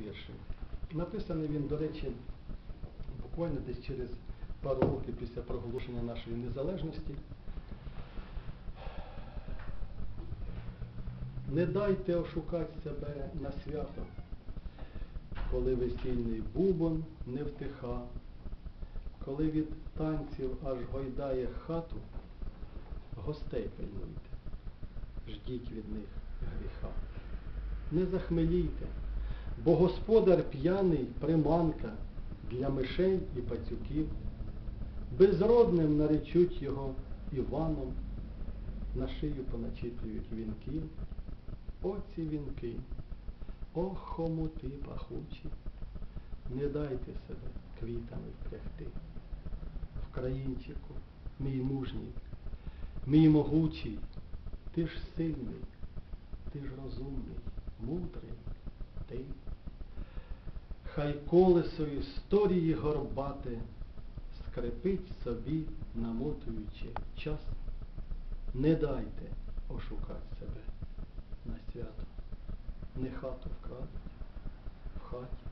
віршів. Написаний він, до речі, буквально десь через пару років після проголошення нашої незалежності. Не дайте ошукати себе на свято, коли весільний бубон не втиха, коли від танців аж гойдає хату, гостей пильнуйте, ждіть від них гріха. Не захмелійте, бо господар п'яний приманка для мишей і пацюків. Безродним наречуть його Іваном, на шию поначіплюють вінків. О ці вінки, о хомути пахучі, не дайте себе квітами впрягти. Вкраїнчику, мій мужній, мій могучий, ти ж сильний, ти ж розумний, мудрий. Хай колесо історії горбате скрипить собі, намотуючи час. Не дайте ошукати себе на свято. Не хату вкрадуть, в хаті